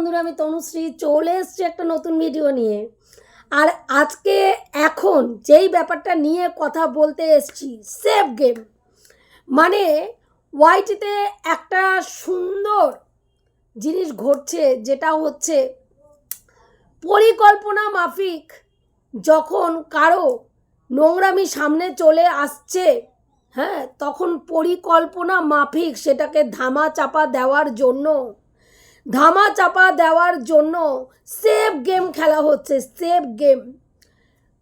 বন্ধুরা, আমি তনুশ্রী চলে এসছি একটা নতুন ভিডিও নিয়ে। আর আজকে এখন যেই ব্যাপারটা নিয়ে কথা বলতে এসছি সেফ গেম মানে ওয়াইটিতে একটা সুন্দর জিনিস ঘটছে, যেটা হচ্ছে পরিকল্পনা মাফিক যখন কারও নোংরামি সামনে চলে আসছে হ্যাঁ তখন পরিকল্পনা মাফিক সেটাকে ধামা চাপা দেওয়ার জন্য ধামা চাপা দেওয়ার জন্য সেফ গেম খেলা হচ্ছে, সেফ গেম।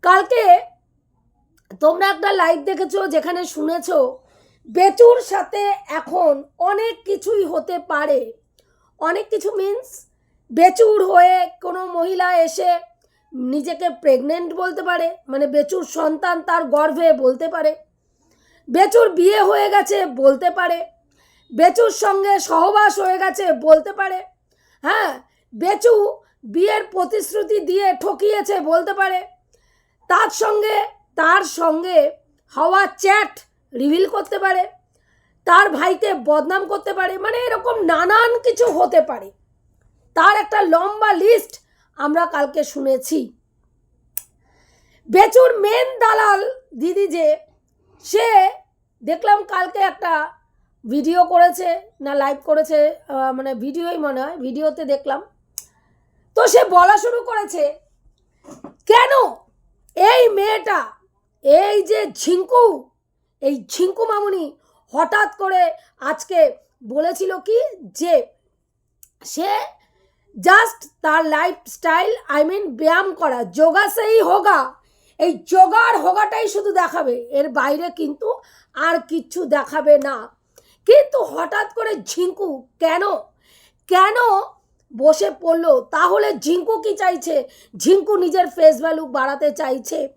কালকে তোমরা একটা লাইভ দেখেছ যেখানে শুনেছো, বেচুর সাথে এখন অনেক কিছুই হতে পারে। অনেক কিছু মিন্স বেচুর হয়ে কোনো মহিলা এসে নিজেকে প্রেগনেন্ট বলতে পারে মানে বেচুর সন্তান তার গর্ভে বলতে পারে। বেচুর বিয়ে হয়ে গেছে বলতে পারে। বেচুর সঙ্গে সহবাস হয়ে গেছে বলতে পারে। হ্যাঁ বেচু বিয়ের প্রতিশ্রুতি দিয়ে ঠকিয়েছে বলতে পারে। তার সঙ্গে তার সঙ্গে হওয়া চ্যাট রিভিল করতে পারে। তার ভাইকে বদনাম করতে পারে। মানে এরকম নানান কিছু হতে পারে। তার একটা লম্বা লিস্ট আমরা কালকে শুনেছি। বেচুর মেন দালাল দিদি যে, সে দেখলাম কালকে একটা ভিডিও করেছে না লাইভ করেছে মানে ভিডিওই মনে হয়, ভিডিওতে দেখলাম। তো সে বলা শুরু করেছে, কেন এই মেয়েটা, এই যে ঝিঙ্কু, এই ঝিঙ্কু মামুনি হঠাৎ করে আজকে বলেছিল কি যে সে জাস্ট তার লাইফস্টাইল আই মিন ব্যায়াম করা, যোগা সেই হোগা, এই যোগার হোগাটাই শুধু দেখাবে, এর বাইরে কিন্তু আর কিচ্ছু দেখাবে না। কিন্তু হঠাৎ করে ঝিঙ্কু? কেন? কেন বসে পড়ল? তাহলে ঝিঙ্কু কি চাইছে? ঝিঙ্কু নিজের ফেস ভ্যালু বাড়াতে চাইছে।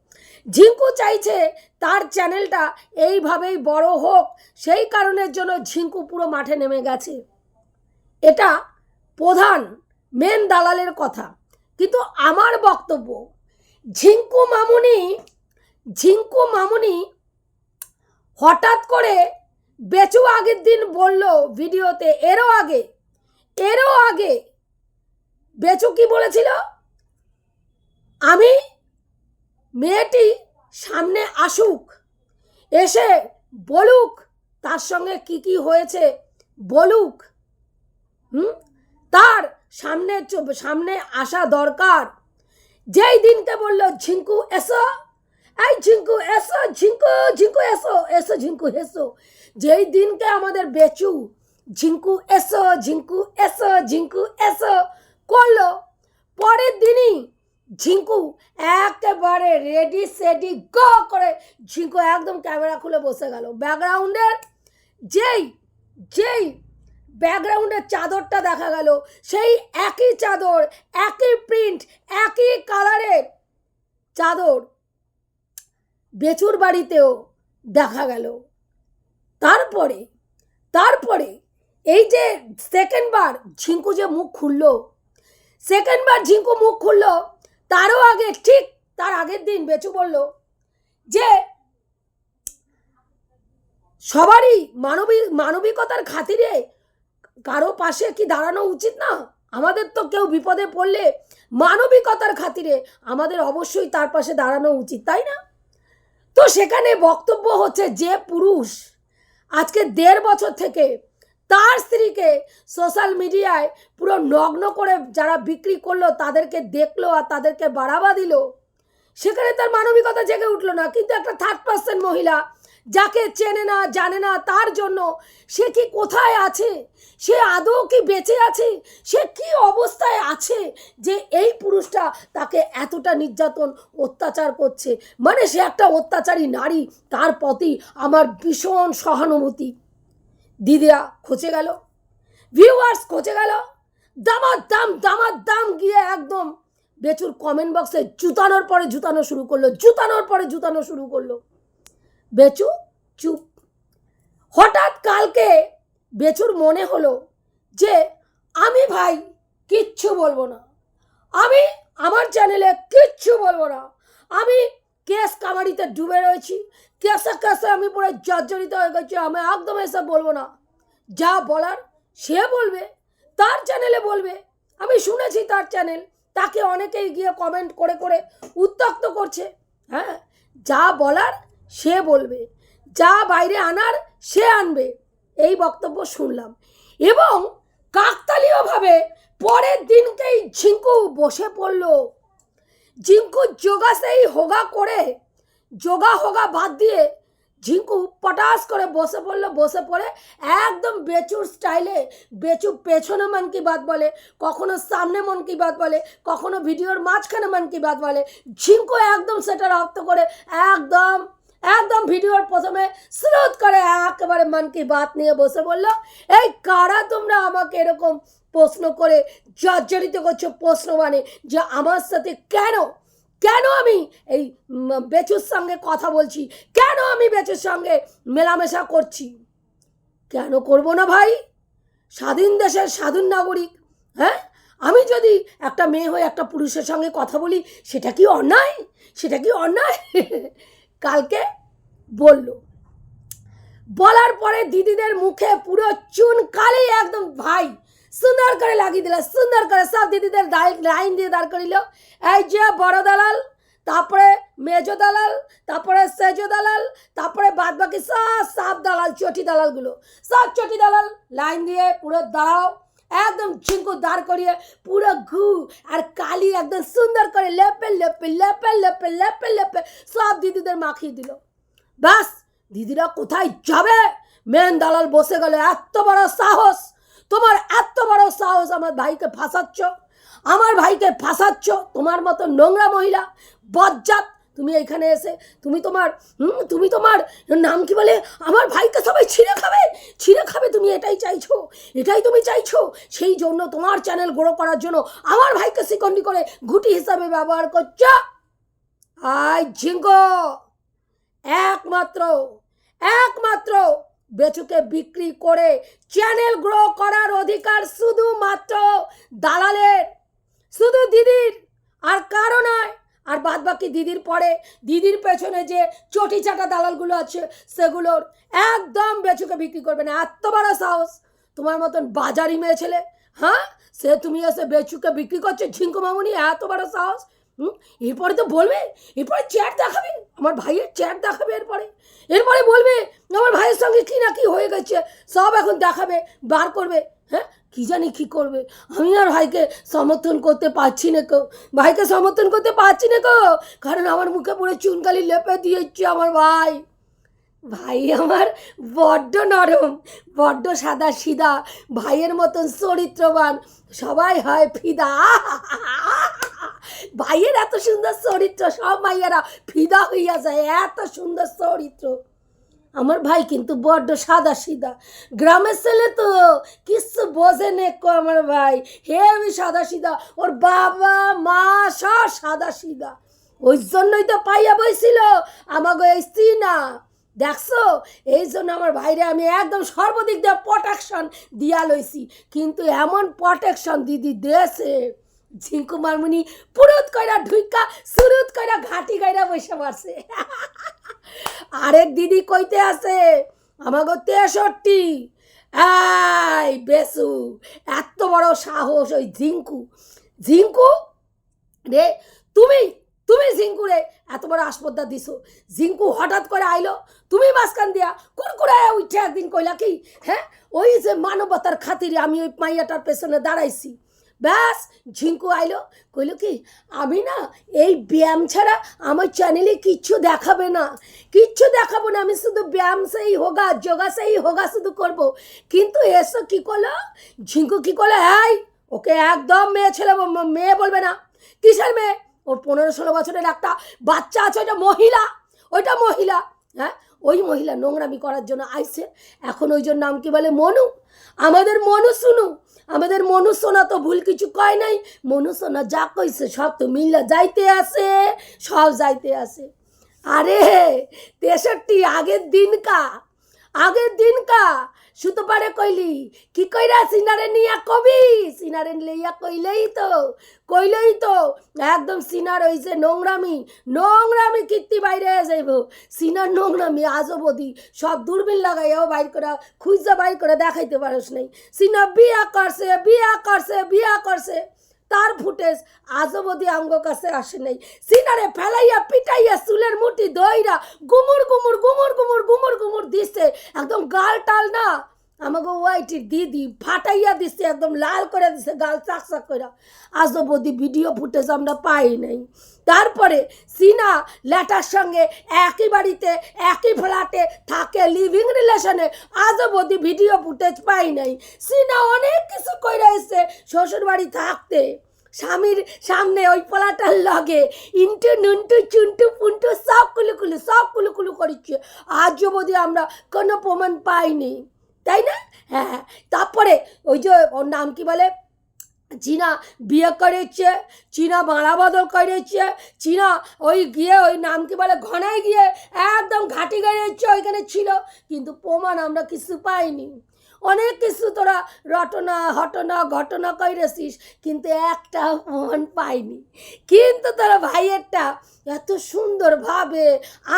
ঝিঙ্কু চাইছে তার চ্যানেলটা এইভাবেই বড় হোক, সেই কারণের জন্য ঝিঙ্কু পুরো মাঠে নেমে গেছে। এটা প্রধান মেন দালালের কথা। কিন্তু আমার বক্তব্য, ঝিঙ্কু মামুনি ঝিঙ্কু মামুনি হঠাৎ করে বেচু আগের দিন বলল ভিডিওতে, এরও আগে এরও আগে বেচু কি বলেছিল? আমি? মেয়েটি সামনে আসুক, এসে বলুক তার সঙ্গে কি কি হয়েছে, বলুক। হুম? তার সামনে সামনে আসা দরকার। যেই দিনকে বলল, ঝিঙ্কু, এসো। এই ঝিঙ্কু, এসো, ঝিঙ্কু ঝিঙ্কু এসো এসো, ঝিঙ্কু এসো। যেই দিনকে আমাদের বেচু, ঝিঙ্কু এসো ঝিঙ্কু এসো ঝিঙ্কু এসো করল। পরের দিনই ঝিঙ্কু একেবারে রেডি সেডি গ করে ঝিঙ্কু একদম ক্যামেরা খুলে বসে গেল। ব্যাকগ্রাউন্ডের যেই যেই ব্যাকগ্রাউন্ডের চাদরটা দেখা গেল, সেই একই চাদর, একই প্রিন্ট একই কালারের চাদর বেচুর বাড়িতেও দেখা গেল। তারপরে তারপরে এই যে সেকেন্ড বার ঝিঙ্কু যে মুখ খুললো সেকেন্ড বার ঝিঙ্কু মুখ খুললো, তারও আগে, ঠিক তার আগের দিন বেচু বলল যে, সবারই মানবিক মানবিকতার খাতিরে কারও পাশে কি দাঁড়ানো উচিত না? আমাদের তো কেউ বিপদে পড়লে মানবিকতার খাতিরে আমাদের অবশ্যই তার পাশে দাঁড়ানো উচিত, তাই না? তো সেখানে বক্তব্য হচ্ছে যে পুরুষ আজকে দেড় বছর থেকে তার স্ত্রীকে সোশ্যাল মিডিয়ায় পুরো নগ্ন করে যারা বিক্রি করল, তাদেরকে দেখল আর তাদেরকে বাড়াবা দিল, সেখানে তার মানবিকতা জেগে উঠল না। কিন্তু একটা থার্ড পার্সেন্ট মহিলা যাকে চেনে না, জানে না, তার জন্য সে কি কোথায় আছে? সে আদৌ কি বেঁচে আছে? সে কি অবস্থায় আছে যে এই পুরুষটা তাকে এতটা নির্যাতন, অত্যাচার করছে? মানে সে একটা অত্যাচারী নারী, তার প্রতি আমার ভীষণ সহানুভূতি। দিদিরা খচে গেল ভিউয়ার্স খচে গেল দামার দাম দামার দাম গিয়ে একদম বেচুর কমেন্ট বক্সে জুতানোর পরে জুতানো শুরু করল, জুতানোর পরে জুতানো শুরু করল। বেচু, চুপ। হঠাৎ কালকে বেচুর মনে হলো যে, আমি ভাই, কিচ্ছু বলব না। আমি আমার চ্যানেলে কিচ্ছু বলব না। আমি কেস কামারিতে ডুবে রয়েছি। কেসে কেসে আমি পুরো জর্জরিত হয়ে গেছি। আমি একদম এসব বলব না। যা বলার সে বলবে, তার চ্যানেলে বলবে। আমি শুনেছি তার চ্যানেল। তাকে অনেকেই গিয়ে কমেন্ট করে করে উত্তক্ত করছে। হ্যাঁ যা বলার সে বলবে, যা বাইরে আনার, সে আনবে। এই বক্তব্য শুনলাম। এবং কাকতালীয়ভাবে পরের দিনকেই ঝিঙ্কু বসে পড়ল। ঝিঙ্কু যোগা সেই হোগা করে, যোগা হোগা বাদ দিয়ে ঝিঙ্কু পটাশ করে বসে পড়ল, বসে পড়ে একদম বেচুর স্টাইলে বেচু পেছনে মন কি বাত বলে, কখনো সামনে মন কি বাত বলে, কখনো ভিডিওর মাঝখানে মন কি বাত বলে, ঝিঙ্কু একদম সেটা রপ্ত করে একদম একদম ভিডিওর প্রথমে স্রোত করে একেবারে মন কি বাত নিয়ে বসে বলল, এই কারা তোমরা আমাকে এরকম প্রশ্ন করে জর্জরিত করছ প্রশ্ন মানে যে আমার সাথে কেন কেন আমি এই বেচুর সঙ্গে কথা বলছি, কেন আমি বেচুর সঙ্গে মেলামেশা করছি? কেন করব না ভাই? স্বাধীন দেশের স্বাধীন নাগরিক হ্যাঁ? আমি যদি একটা মেয়ে হয়ে একটা পুরুষের সঙ্গে কথা বলি, সেটা কি অন্যায়? সেটা কি অন্যায়? কালকে বলল। বলার পরে দিদিদের মুখে পুরো চুন কালি একদম ভাই। সুন্দর করে লাগিয়ে দিল, সুন্দর করে সব দিদিদের লাইন দিয়ে দাঁড় করিল। এই যে বড় দালাল, তারপরে মেজো দালাল, তারপরে সেজো দালাল, তারপরে বাদ বাকি সব সাপ দালাল, চটি দালালগুলো। সব চটি দালাল লাইন দিয়ে পুরো দাঁড়াও। একদম ঝিঙ্কু দাঁড় করিয়ে পুরো ঘু আর কালি একদম সুন্দর করে লেপে লেপে লেপে লেপে লেপে লেপে সব দিদিদের মাখিয়ে দিল। ব্যাস, দিদিরা কোথায় যাবে? মেন দালাল বসে গেল, এত বড় সাহস! তোমার এত বড় সাহস আমার ভাইকে ফাঁসাচ্ছ! আমার ভাইকে ফাঁসাচ্ছ! তোমার মতো নোংরা মহিলা, বজ্জাত তুমি এখানে এসে, তুমি তোমার তুমি তোমার নাম কি বলে? আমার ভাইকে সবাই ছিঁড়ে খাবে ছিঁড়ে খাবে, তুমি এটাই চাইছো, এটাই তুমি চাইছো। সেই জন্য তোমার চ্যানেল গ্রো করার জন্য আমার ভাইকে শিকন্ডি করে ঘুটি হিসাবে ব্যবহার করছ। আই ঝিঙ্গো। একমাত্র একমাত্র বেচুকে বিক্রি করে চ্যানেল গ্রো করার অধিকার শুধুমাত্র দালালের, শুধু দিদির, আর কারও নয়। আর বাদ বাকি দিদির পরে, দিদির পেছনে যে চটি চাটা দালালগুলো আছে সেগুলোর একদম বেচুকে বিক্রি করবে না। এত বড় সাহস। তোমার মতন বাজারি মেয়ে ছেলে হ্যাঁ? সে তুমি এসে বেচুকে বিক্রি করছ, ঝিঙ্কু মামুনি, এত বড় সাহস। হুম? এরপরে তো বলবে, এরপরে চ্যাট দেখাবে, আমার ভাইয়ের চ্যাট দেখাবে এরপরে। এরপরে বলবে, আমার ভাইয়ের সঙ্গে কী না কী হয়ে গেছে, সব এখন দেখাবে, বার করবে হ্যাঁ? কি জানি কি করবে? আমি আর ভাইকে সমর্থন করতে পারছি না কেউ। ভাইকে সমর্থন করতে পারছি না কেউ। কারণ আমার মুখে পুরো চুনকালি লেপে দিয়েছে আমার ভাই। ভাই আমার বড্ড নরম, বড্ড সাদা সিদা ভাইয়ের মতন চরিত্রবান। সবাই হয় ফিদা। ভাইয়ের এত সুন্দর চরিত্র, সব ভাইয়েরা ফিদা হইয়া যায়, এত সুন্দর চরিত্র। আমার ভাই কিন্তু বড্ড সাদা সিধা। গ্রামের ছেলে তো কিচ্ছু বোঝে নেকো আমার ভাই। হে আমি সাদা সিধা। ওর বাবা, মা সব সাদা সিধা। ওই জন্যই তো পাইয়া বইছিল আমাকে এই না। দেখছ? এই জন্য আমার ভাইরে আমি একদম সর্বদিক দিয়ে প্রোটেকশন দিয়া লইছি। কিন্তু এমন প্রোটেকশন দিদি দেশে ঝিঙ্কু মারমুনি পুরুত কইরা ঢুইকা, সুরুত কইরা ঘাটি গাইরা বসে মারছে আরেক দিদি কইতে আছে, আমাগো তেষট্টি। এই বেসু, এত বড় সাহস ওই ঝিঙ্কু। ঝিঙ্কু? রে, তুমি তুমি ঝিঙ্কু রে, এত বড় আসপদ্দা দিছো। ঝিঙ্কু হঠাৎ করে আইলো, তুমি মাঝখান দিয়া কুরকুরে উঠে একদিন কইলা কি হ্যাঁ ওই যে মানবতার খাতিরে আমি ওই মাইয়াটার পেছনে দাঁড়াইছি। ব্যাস, ঝিঙ্কু আইলো, কইলো কি, আমি না এই ব্যায়াম ছাড়া আমার চ্যানেলে কিচ্ছু দেখাবে না। কিচ্ছু দেখাবো না, আমি শুধু ব্যায়াম সেই হোগা, যোগা সেই হোগা শুধু করব। কিন্তু এসো কি করল? ঝিঙ্কু কি করল? এই, ওকে একদম মেয়ে ছেলে মেয়ে বলবে না। কিসের মেয়ে? ওর পনেরো ষোলো বছরের একটা বাচ্চা আছে, ওইটা মহিলা ওইটা মহিলা। হ্যাঁ ওই মহিলা নোংরামি করার জন্য আইছে। এখন ওই জন্য নাম কি বলে? মনু। আমাদের মনু শুনু। আমাদের মনুসোনা তো ভুল কিছু কয় নাই মনুসোনা যা কইছে সব তো মিল্লা যাইতে আসে সব যাইতে আসে আরে, তেষট্টি আগের দিন কা আগের দিন কা সুতোপারে কইলি, কি কইরা সিনারে নিয়া কবি? সিনারে লইয়া কইলেই তো কইলেই তো, একদম সিনার হইছে নোংরামি নোংরামি কীর্তি বাইরে যাইব। সিনার নোংরামি, আজবদি, সব দূরবীন লাগাইয়াও বাইর করা, খুঁজা বাইর করে দেখাইতে পারস নাই। সিনা বিয়া করছে বিয়া করছে বিয়া করছে। তার ফুটেজ আজবদি আঙ্গ কাছে আসে নাই। সিনারে ফেলাইয়া পিটাইয়া চুলের মুটি দইরা গুমুর গুমুর গুমুর গুমুর গুমুর গুমুর দিছে। একদম গাল টাল না। আমাকে ওয়াইটির দিদি ফাটাইয়া দিছে, একদম লাল করে দিছে, গাল চাক চাক করে আজবদি ভিডিও ফুটেজ আমরা পাই নাই। তারপরে সিনা ল্যাটার সঙ্গে একই বাড়িতে, একই ফ্ল্যাটে থাকে লিভিং রিলেশনে আজও অবধি ভিডিও ফুটেজ পাই নাই। সিনা অনেক কিছু করে এসছে শ্বশুর বাড়ি থাকতে। স্বামীর সামনে ওই পোলাটার লগে ইন্টু নুন্টু, চুন্টু, পুন্টু সব কুলুকুলু সব কুলুকুলু করেছে আজও অবধি আমরা কোনো প্রমাণ পাইনি। তাই না? হ্যাঁ। তারপরে ওই যে ওর নাম কি বলে? চীনা বিয়ে করেছে, চীনা মারা বদল করেছে, চীনা ওই গিয়ে ওই নাম কি বলে ঘনায় গিয়ে একদম ঘাটি গাড়িয়েছে, ওইখানে ছিল। কিন্তু প্রমাণ আমরা কিছু পাইনি। অনেক কিছু তোরা রটনা, হটনা, ঘটনা করেছিস কিন্তু একটা প্রমাণ পাইনি। কিন্তু তোরা ভাইয়েরটা এত সুন্দরভাবে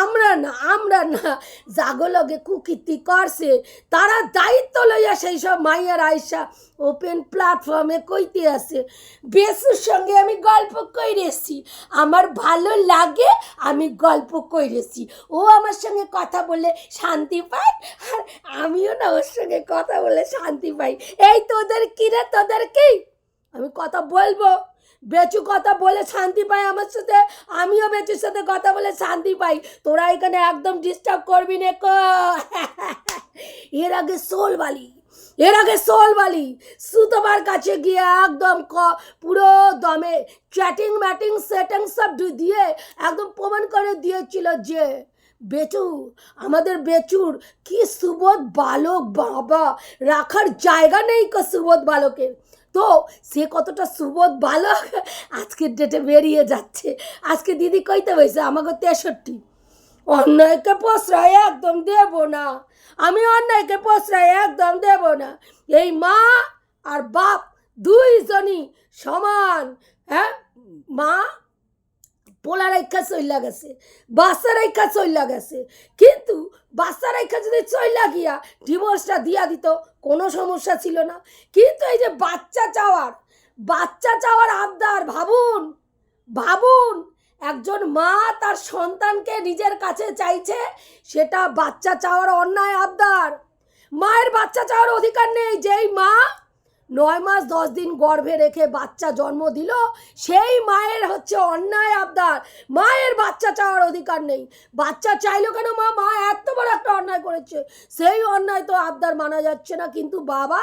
আমরা না আমরা না জাগলগে কুকীর্তি করছে। তারা দায়িত্ব লইয়া সেই সব মাইয়ার আইসা ওপেন প্ল্যাটফর্মে কইতে আছে। বেসুর সঙ্গে আমি গল্প কইরেছি। আমার ভালো লাগে, আমি গল্প কইরেছি। ও আমার সঙ্গে কথা বলে শান্তি পায়, আর আমিও না ওর সঙ্গে কথা বলে শান্তি পাই। এই তোদের কি রে, তোদের কি? আমি কথা বলব। বেচু কথা বলে শান্তি পায় আমার সাথে, আমিও বেচুর সাথে কথা বলে শান্তি পাই। তোরা এখানে একদম ডিস্টার্ব করবি নে এর আগে সোলবালি এর আগে সোলবালি সুতোবার কাছে গিয়ে একদম ক, পুরো দমে চ্যাটিং ম্যাটিং সেটিং সব দিয়ে একদম প্রমাণ করে দিয়েছিল যে, বেচু, আমাদের বেচুর কি সুবোধ বালক বাবা, রাখার জায়গা নেই কো সুবোধ বালকের। তো সে কতটা সুবোধ ভালো আজকের ডেটে বেরিয়ে যাচ্ছে। আজকে দিদি কইতে হয়েছে আমাকে তেষট্টি। অন্যায়কে প্রশ্রয় একদম দেব না। আমি অন্যায়কে প্রশ্রয় একদম দেব না। এই মা আর বাপ দুইজনই সমান হ্যাঁ? মা পোলা রেখা চইলা গেছে বাচ্চা রেখা চইলা গেছে। কিন্তু বাচ্চা রেখা যদি চইলা গিয়া ডিভোর্সটা দিয়া দিত, কোনো সমস্যা ছিল না। কিন্তু এই যে বাচ্চা চাওয়ার বাচ্চা চাওয়ার আবদার, ভাবুন ভাবুন, একজন মা তার সন্তানকে নিজের কাছে চাইছে, সেটা বাচ্চা চাওয়ার অন্যায় আবদার। মায়ের বাচ্চা চাওয়ার অধিকার নেই, যেই মা নয় মাস দশ দিন গর্ভে রেখে বাচ্চা জন্ম দিল, সেই মায়ের হচ্ছে অন্যায় আবদার। মায়ের বাচ্চা চাওয়ার অধিকার নেই। বাচ্চা চাইলো কেন মা? মা এত বড় একটা অন্যায় করেছে। সেই অন্যায় তো আবদার মানা যাচ্ছে না, কিন্তু বাবা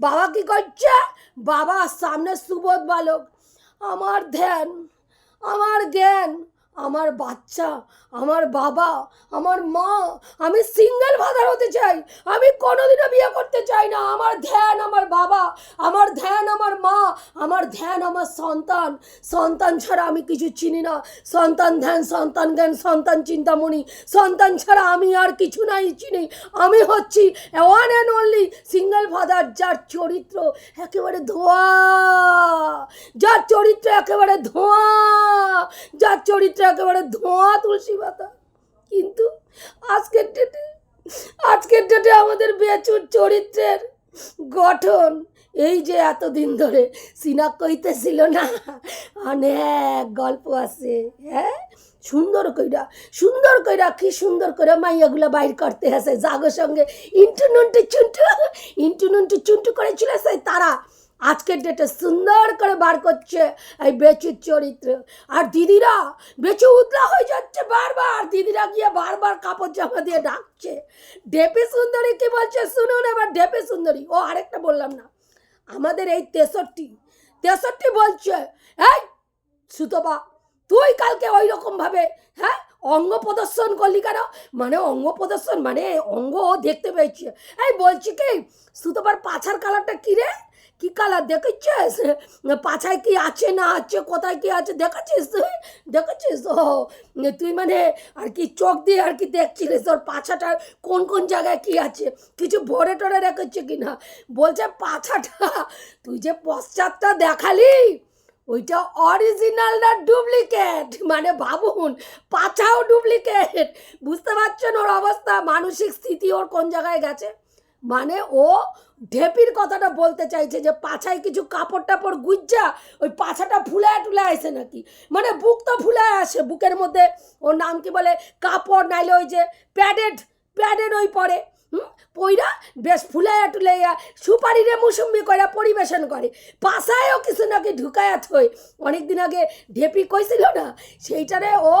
বাবা কি করছে? বাবা সামনে সুবোধ বালক। আমার ধ্যান, আমার জ্ঞান, আমার বাচ্চা আমার বাবা, আমার মা, আমি সিঙ্গেল ফাদার হতে চাই। আমি কোনোদিনও বিয়ে করতে চাই না। আমার ধ্যান আমার বাবা, আমার ধ্যান আমার মা, আমার ধ্যান আমার সন্তান। সন্তান ছাড়া আমি কিছু চিনি না। সন্তান ধ্যান, সন্তান জ্ঞান, সন্তান চিন্তামণি। সন্তান ছাড়া আমি আর কিছু নাই, চিনি। আমি হচ্ছি one and only single father যার চরিত্র একেবারে ধোয়া। যার চরিত্র একেবারে ধোঁয়া। যার চরিত্র একেবারে ধোঁয়া, তুলসী পাতা কিন্তু আজকের ডেটে আজকের ডেটে আমাদের বেচুর চরিত্রের গঠন, এই যে এতদিন ধরে সিনা কইতেছিল না, অনেক গল্প আছে হ্যাঁ? সুন্দর কইরা সুন্দর কইরা, কি সুন্দর করে মাইয়াগুলো বাইর করতে আসে জাগো সঙ্গে ইন্টু নুন্টু চুন্টু, ইন্টু নুন্টু চুন্টু করেছিল সেই তারা। আজকের ডেটে সুন্দর করে বার করছে এই বেচুর চরিত্র। আর দিদিরা বেচু উতলা হয়ে যাচ্ছে বারবার। দিদিরা গিয়ে বারবার কাপড় জামা দিয়ে ডাকছে। ডেপে সুন্দরী কি বলছে শুনুন এবার, ডেপে সুন্দরী। ও আরেকটা বললাম না। আমাদের এই তেষট্টি তেষট্টি বলছে, এই সুতপা, তুই কালকে ওই রকমভাবে হ্যাঁ অঙ্গ প্রদর্শন করলি কেন? মানে অঙ্গ প্রদর্শন মানে অঙ্গ দেখতে পেয়েছে। এই বলছি কি, সুতপার পাছার কালারটা কি রে? কি কালার দেখেছিস? পাছায় কি আছে না আছে? কোথায় কি আছে? দেখেছিস তুই? দেখেছিস? ও, তুই মানে আর কি চোখ দিয়ে আর কি দেখছিলিস তোর পাছাটা কোন কোন জায়গায় কি আছে? কিছু ভরে টরে রেখেছে কি না বলছে পাছাটা তুই যে পশ্চাৎটা দেখালি, ওইটা অরিজিনাল না ডুপ্লিকেট মানে ভাবুন, পাছাও ডুপ্লিকেট বুঝতে পারছেন ওর অবস্থা? মানসিক স্থিতি ওর কোন জায়গায় গেছে? মানে ও ঢেপির কথাটা বলতে চাইছে যে পাছায় কিছু কাপড় টাপড় গুজ্জা, ওই পাছাটা ফুলে টুলে আসে নাকি? মানে বুক তো ফুলে আসে, বুকের মধ্যে ওর নাম কি বলে? কাপড় নাইলে ওই যে প্যাডেড প্যাডেড ওই পরে। পইরা বেশ ফুলাইয়া টুলাইয়া সুপারি রে মুসুম্বি কইরা পরিবেশন করে। পাশায়ও কিছু নাকি ঢুকায়া থই। অনেকদিন আগে ঢেপি কইছিল না, সেইটারে ও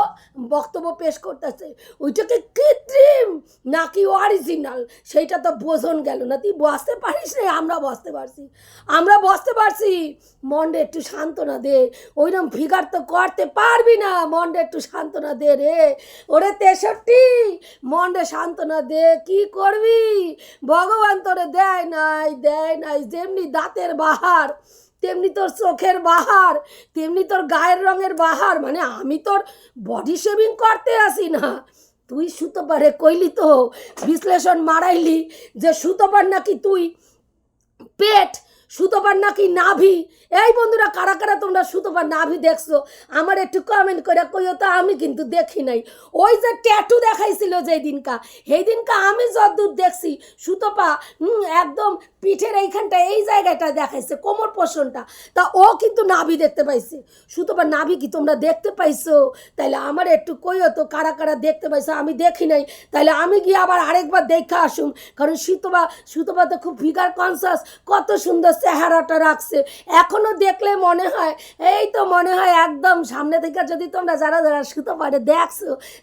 বক্তব্য পেশ করতেছে। ওইটাকে কৃত্রিম নাকি অরিজিনাল সেইটা তো বোঝন গেল না। তুই বসতে পারিস না আমরা বসতে পারছি। আমরা বসতে পারছি। মনটা একটু সান্ত্বনা দে। ওইরকম ফিগার তো করতে পারবি না। মনটা একটু সান্ত্বনা দে রে। ওরে তেষট্টি! মনটা সান্ত্বনা দে। কি করবি? ভগবান তোরে দেয় নাই দেয় নাই। যেমনি দাঁতের বাহার, তেমনি তোর চোখের বাহার, তেমনি তোর গায়ের রঙের বাহার। মানে আমি তোর বডি শেভিং করতে আসি না। তুই সুতোপারে কইলি তো, বিশ্লেষণ মারাইলি যে সুতোপার নাকি তুই পেট সুতোপার নাকি নাভি? এই বন্ধুরা, কারা কারা তোমরা সুতোপার নাভি দেখছ? আমার একটু কমেন্ট করে কইও তো, আমি কিন্তু দেখি নাই। ওই যে ট্যাটু দেখাইছিল যেই দিনকা সেই দিনকা আমি যদ্দূর দেখছি, সুতোপা একদম পিঠের এইখানটা, এই জায়গাটা দেখাইছে, কোমর পোষণটা। তা ও কিন্তু নাভি দেখতে পাইছে। সুতোপা নাভি কি তোমরা দেখতে পাইছো? তাইলে আমার একটু কইও তো, কারা কারা দেখতে পাইছো? আমি দেখি নাই। তাইলে আমি গিয়ে আবার আরেকবার দেখা আসুম। কারণ সুতোপা সুতোপা তো খুব ফিগার কনসাস কত সুন্দর চেহারাটা রাখছে। এখনও দেখলে মনে হয়, এই তো মনে হয় একদম সামনে থেকে যদি তোমরা যারা যারা সুতোপারে দেখছ,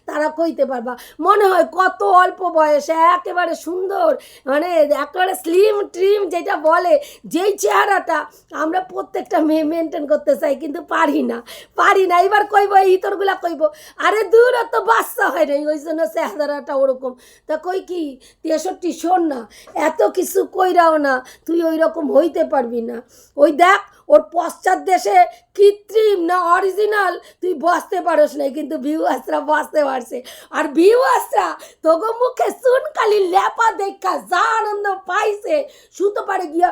তারা কইতে পারবা। মনে হয় কত অল্প বয়সে একেবারে সুন্দর মানে একেবারে স্লিম ট্রিম যেটা বলে, যেই চেহারাটা আমরা প্রত্যেকটা মেয়ে মেনটেন করতে চাই, কিন্তু পারি না। পারি না, এবার কইব, এই ইতরগুলা কইব। আরে দূর, অত বাচ্চা হয় নাই, ওই জন্য চেহারাটা ওরকম। তা কই কি, তেষট্টি শোন না, এত কিছু কইরাও না, তুই ওই রকম হইতে পারবি না। ওই দেখ, ওর পশ্চাৎ দেশে কৃত্রিম না অরিজিনাল তুই বসতে পারস নাই, কিন্তু ভিউয়ার্সরা বসতে পারছে। আর ভিউয়ার্সরা তোকে মুখে সুনকালি লেপা দেখা যা আনন্দ পাইছে, সুতো পারে গিয়া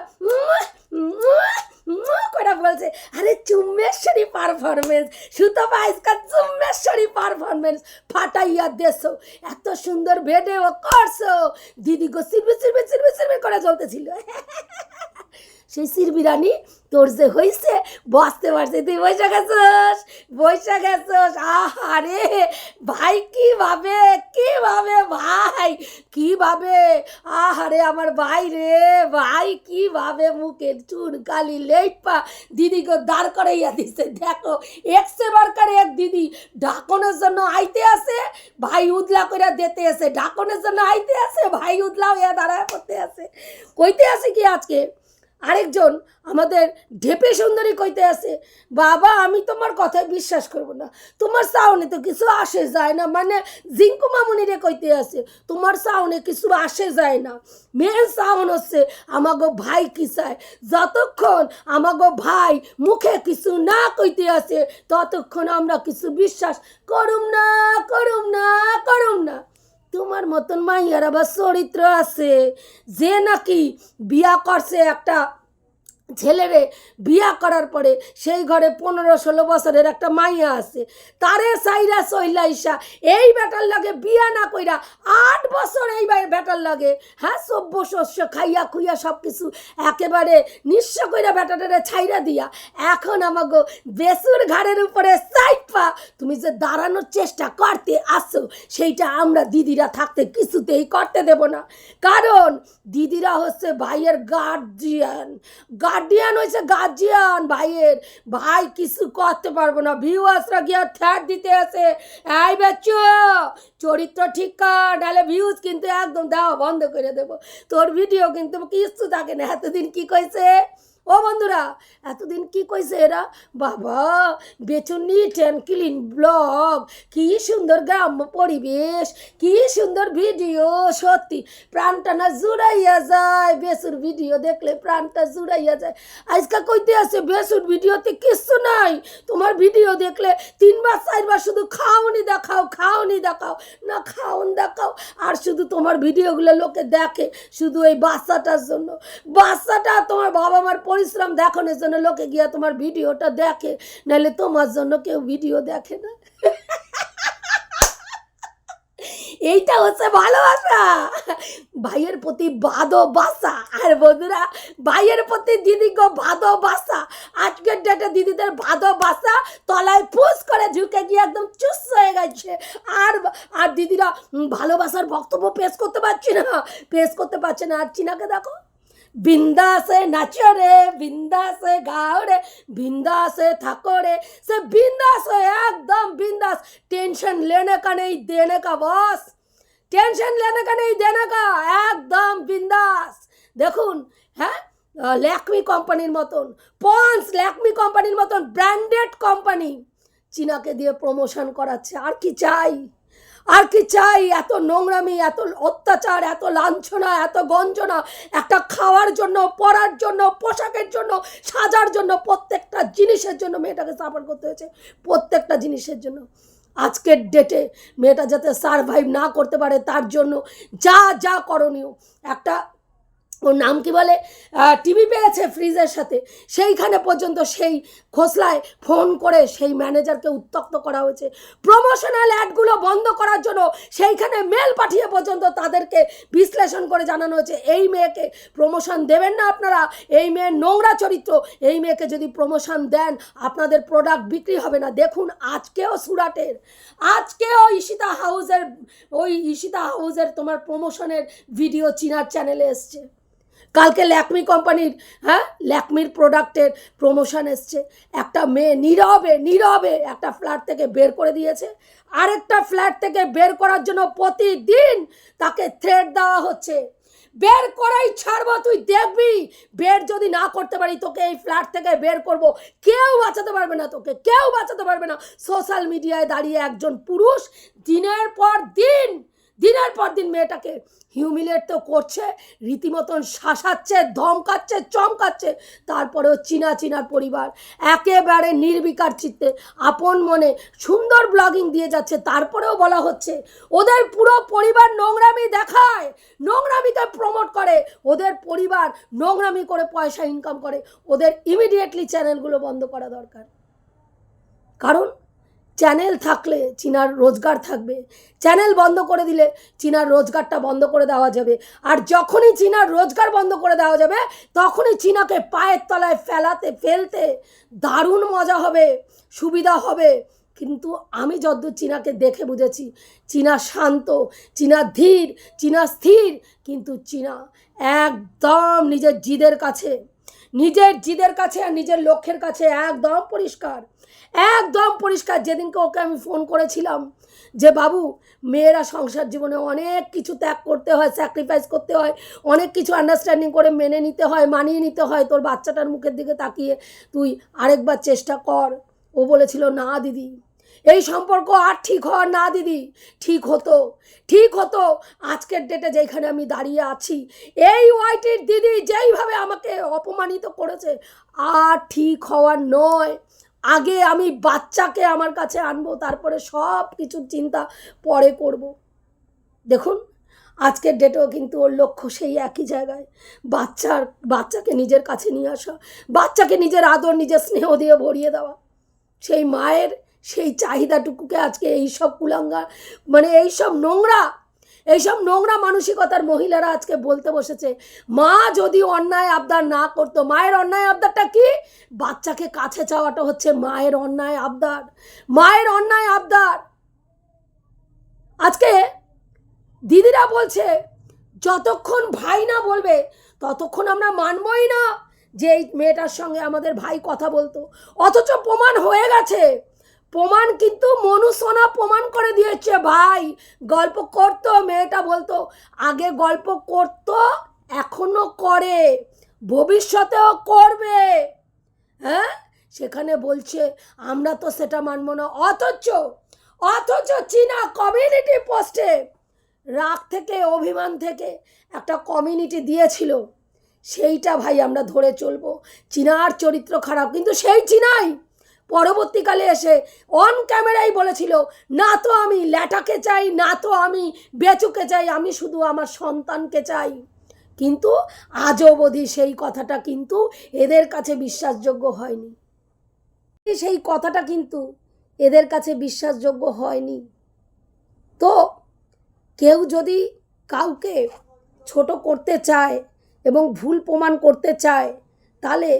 করে বলছে, আরে চুম্বেশ্বরী পারফরমেন্স সুতো পাইসকা চুম্বেশ্বরী পারফরমেন্স ফাটাইয়া দেছো, এত সুন্দর ভিডিও করছ। দিদি গো সিরবি সিরবি সিরবি সিরবি করে চলতেছিল সেই সিরবিরানি তোর যে হয়েছে বসতে পারছে তুই বৈশা গেছস বৈশা গেছস। আহারে, ভাই, কীভাবে কীভাবে ভাই, কীভাবে? আহারে, আমার ভাই রে, ভাই, কীভাবে মুখের চুন কালি লেপা দিদিকে দাঁড় করাইয়া দিছে। দেখো একশে বারকার এক দিদি ঢাকনের জন্য আইতে আছে, ভাই উদলা করে দিতে আছে। ঢাকনের জন্য আইতে আছে, ভাই উদলা হইয়া দাঁড়ায় করতে আছে। কইতে আছে কি আজকে? আরেকজন আমাদের ঢেপে সুন্দরী কইতে আছে, বাবা, আমি তোমার কথায় বিশ্বাস করব না। তোমার সাউনে তো কিছু আসে যায় না। মানে জিঙ্কু মামুনিরে কইতে আছে, তোমার সাউনে কিছু আসে যায় না। মেন সাউন হচ্ছে আমাগো ভাই কি চায়। যতক্ষণ আমাগো ভাই মুখে কিছু না কইতে আছে, ততক্ষণ আমরা কিছু বিশ্বাস করুম না করুম না করুম না। তোমার মতন মাইয়ার আবার চরিত্র আছে। যে নাকি বিয়া করছে একটা ছেলেরে বিয়া করার পরে সেই ঘরে পনেরো ষোলো বছরের একটা মাইয়া আছে। তারে সাইরা সইলা ইসা এই বেটার লাগে বিয়া না কইরা আট বছর এই বেটার লাগে হ্যাঁ সভ্য শস্য খাইয়া খুইয়া সব কিছু একেবারে নিঃস্ব কইরা বেটাটারে ছাইরা দিয়া, এখন আমাগো বেসুর ঘাড়ের উপরে সাইপা তুমি যে দাঁড়ানোর চেষ্টা করতে আসো, সেইটা আমরা দিদিরা থাকতে কিছুতেই করতে দেব না। কারণ দিদিরা হচ্ছে ভাইয়ের গার্জিয়ান গার্ডিয়ান হয়েছে গার্জিয়ান ভাইয়ের। ভাই কিছু করতে পারব না। ভিউয়ার্সরা গিয়ে থ্যাট দিতে আসে এই বেচ চরিত্র ঠিক কর, নাহলে ভিউজ কিন্তু একদম দেওয়া বন্ধ করে দেবো। তোর ভিডিও কিন্তু কিচ্ছু থাকে না। এতদিন কী কইছে? ও বন্ধুরা, এতদিন কি কইছে এরা? বাবা, বেচুনি টেনকিলিন ব্লগ, কি সুন্দর গ্রাম্য পরিবেশ, কি সুন্দর ভিডিও, সত্যি প্রাণটা না জুড়াইয়া যায় বেসুর ভিডিও দেখলে প্রাণটা জুড়াইয়া যায়। আজকাল কইতে আছে বেসুর ভিডিওতে কিচ্ছু নাই, তোমার ভিডিও দেখলে তিনবার, চারবার শুধু খাওনি দেখাও খাওনি দেখাও, না খাওন দেখাও, আর শুধু তোমার ভিডিওগুলো লোকে দেখে, শুধু এই বাচ্চাটার জন্য। বাচ্চাটা তোমার বাবা মার পরিশ্রম দেখানোর জন্য লোকে গিয়া তোমার ভিডিওটা দেখে, নাহলে তোমার জন্য কেউ ভিডিও দেখে না। এইটা হচ্ছে ভালোবাসা। ভাইয়ের প্রতি ভালোবাসা। আর বন্ধুরা, ভাইয়ের প্রতি দিদিকে ভালোবাসা। আজকের ডেটে দিদিদের ভালোবাসা তলায় ফুস করে ঝুঁকে গিয়ে একদম চুস হয়ে গেছে। আর আর দিদিরা ভালোবাসার বক্তব্য পেশ করতে পারছি না। পেশ করতে পারছে না। আর চিনাকে দেখো। বিন্দাসে নাচো রে বিন্দাসে গাও রে বিন্দাসে থাকো রে সে বিন্দাস একদম বিন্দাস। টেনশন লেনে কা নেই দেনে কা, বস। টেনশন লেনে কা নেই দেনে কা, একদম বিন্দাস। দেখুন হ্যাঁ? ল্যাকমি কোম্পানির মতন, পন্স ল্যাকমি কোম্পানির মতন, ব্র্যান্ডেড কোম্পানি চীনাকে দিয়ে প্রমোশন করাচ্ছে। আর কি চাই? আর কি চাই? এত নোংরামি, এত অত্যাচার, এত লাঞ্ছনা, এত গঞ্জনা। একটা খাওয়ার জন্য পড়ার জন্য, পোশাকের জন্য, সাজার জন্য প্রত্যেকটা জিনিসের জন্য মেয়েটাকে সাফার করতে হয়েছে। প্রত্যেকটা জিনিসের জন্য। আজকের ডেটে মেয়েটা যাতে সারভাইভ না করতে পারে, তার জন্য যা যা করণীয়। একটা ওর নাম কি বলে? টিভি পেয়েছে ফ্রিজের সাথে। সেইখানে পর্যন্ত সেই খোসলায় ফোন করে সেই ম্যানেজারকে উত্তক্ত করা হয়েছে। প্রমোশনাল অ্যাডগুলো বন্ধ করার জন্য সেইখানে মেল পাঠিয়ে পর্যন্ত তাদেরকে বিশ্লেষণ করে জানানো হয়েছে, এই মেয়েকে প্রমোশন দেবেন না আপনারা, এই মেয়ের নোংরা চরিত্র, এই মেয়েকে যদি প্রমোশন দেন, আপনাদের প্রোডাক্ট বিক্রি হবে না। দেখুন, আজকেও সুরাটের, আজকেও ঈশিতা হাউসের, ওই ঈশিতা হাউসের তোমার প্রমোশনের ভিডিও চীনার চ্যানেলে এসছে। কালকে ল্যাকমি কোম্পানির হ্যাঁ ল্যাকমির প্রোডাক্টের প্রমোশন এসছে। একটা মেয়ে নীরবে নীরবে একটা ফ্ল্যাট থেকে বের করে দিয়েছে। আরেকটা ফ্ল্যাট থেকে বের করার জন্য প্রতিদিন তাকে থ্রেড দেওয়া হচ্ছে। বের করাই ছাড়বো, তুই দেখবি। বের যদি না করতে পারি, তোকে এই ফ্ল্যাট থেকে বের করব। কেউ বাঁচাতে পারবে না তোকে, কেউ বাঁচাতে পারবে না। সোশ্যাল মিডিয়ায় দাঁড়িয়ে একজন পুরুষ দিনের পর দিন দিনের পর দিন মেয়েটাকে হিউমিলেট তো করছে, রীতিমতন শাসাচ্ছে, ধমকাচ্ছে, চমকাচ্ছে, তারপরেও চীনা চীনার পরিবার, একেবারে নির্বিকার চিত্তে, আপন মনে সুন্দর ব্লগিং দিয়ে যাচ্ছে, তারপরেও বলা হচ্ছে, ওদের পুরো পরিবার নোংরামি দেখায়, নোংরামিকে প্রমোট করে, ওদের পরিবার নোংরামি করে পয়সা ইনকাম করে, ওদের ইমিডিয়েটলি চ্যানেলগুলো বন্ধ করা দরকার। কারণ চ্যানেল থাকলে চীনার রোজগার থাকবে। চ্যানেল বন্ধ করে দিলে চীনার রোজগারটা বন্ধ করে দেওয়া যাবে। আর যখনই চীনার রোজগার বন্ধ করে দেওয়া যাবে, তখনই চীনাকে পায়ের তলায় ফেলাতে, ফেলতে দারুণ মজা হবে, সুবিধা হবে। কিন্তু আমি যদ্দূর চীনাকে দেখে বুঝেছি, চীনা শান্ত, চীনা ধীর, চীনা স্থির, কিন্তু চীনা একদম নিজের জিদের কাছে, নিজের জিদের কাছে আর নিজের লক্ষ্যের কাছে একদম পরিষ্কার। একদম পরিষ্কার। যেদিনকে ওকে আমি ফোন করেছিলাম যে, বাবু, মেয়েরা সংসার জীবনে অনেক কিছু ত্যাগ করতে হয় স্যাক্রিফাইস করতে হয়, অনেক কিছু আন্ডারস্ট্যান্ডিং করে মেনে নিতে হয়, মানিয়ে নিতে হয়, তোর বাচ্চাটার মুখের দিকে তাকিয়ে তুই আরেকবার চেষ্টা কর। ও বলেছিল, না দিদি। এই সম্পর্ক আর ঠিক হওয়ার না দিদি, ঠিক হতো ঠিক হতো আজকের ডেটে যেখানে আমি দাঁড়িয়ে আছি। এই ওয়াইটির দিদি যেইভাবে আমাকে অপমানিত করেছে, আর ঠিক হওয়ার নয়। আগে আমি বাচ্চাকে আমার কাছে আনব, তারপরে সব কিছুর চিন্তা পরে করব। দেখুন, আজকের ডেটেও কিন্তু ওর লক্ষ্য সেই একই জায়গায় বাচ্চার, বাচ্চাকে নিজের কাছে নিয়ে আসা, বাচ্চাকে নিজের আদর, নিজের স্নেহ দিয়ে ভরিয়ে দেওয়া সেই মায়ের সেই চাহিদাটুকুকে আজকে এইসব কুলাঙ্গা মানে এইসব নোংরা এইসব নোংরা মানসিকতার মহিলারা আজকে বলতে বসেছে, মা যদি অন্যায় আবদার না করতো, মায়ের অন্যায় আবদারটা কি? বাচ্চাকে কাছে চাওয়াটা হচ্ছে মায়ের অন্যায় আবদার, মায়ের অন্যায় আবদার। আজকে দিদিরা বলছে, যতক্ষণ ভাই না বলবে, ততক্ষণ আমরা মানবই না। যে এই মেয়েটার সঙ্গে আমাদের ভাই কথা বলতো, অথচ প্রমাণ হয়ে গেছে। প্রমাণ কিন্তু মনুসোনা প্রমাণ করে দিয়েছে, ভাই। গল্প করতো, মেয়েটা বলতো, আগে গল্প করতো, এখনও করে, ভবিষ্যতেও করবে। হ্যাঁ? সেখানে বলছে, আমরা তো সেটা মানব না। অথচ অথচ চীনা কমিউনিটি পোস্টে রাগ থেকে, অভিমান থেকে একটা কমিউনিটি দিয়েছিল। সেইটা ভাই আমরা ধরে চলবো। চীনার চরিত্র খারাপ, কিন্তু সেই চীনাই পরবর্তীকালে এসে অন ক্যামেরাই বলেছিল, না তো আমি ল্যাটাকে চাই, না তো আমি বেচুকে চাই, আমি শুধু আমার সন্তানকে চাই। কিন্তু আজ অবধি সেই কথাটা কিন্তু এদের কাছে বিশ্বাসযোগ্য হয়নি। সেই কথাটা কিন্তু এদের কাছে বিশ্বাসযোগ্য হয়নি। তো কেউ যদি কাউকে ছোট করতে চায় এবং ভুল প্রমাণ করতে চায়, তাহলে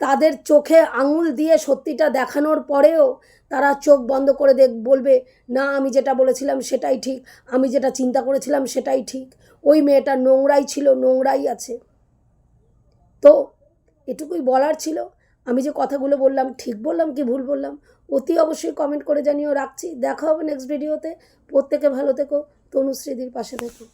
তাদের চোখে আঙুল দিয়ে সত্যিটা দেখানোর পরেও তারা চোখ বন্ধ করে দেখ, বলবে, না, আমি যেটা বলেছিলাম সেটাই ঠিক, আমি যেটা চিন্তা করেছিলাম সেটাই ঠিক। ওই মেয়েটা নোংরাই ছিল, নোংরাই আছে। তো এটুকুই বলার ছিল। আমি যে কথাগুলো বললাম, ঠিক বললাম কি ভুল বললাম, অতি অবশ্যই কমেন্ট করে জানিও রাখছি। দেখা হবে নেক্সট ভিডিওতে প্রত্যেকে ভালো থেকো। তনুশ্রীদির পাশে থেকো।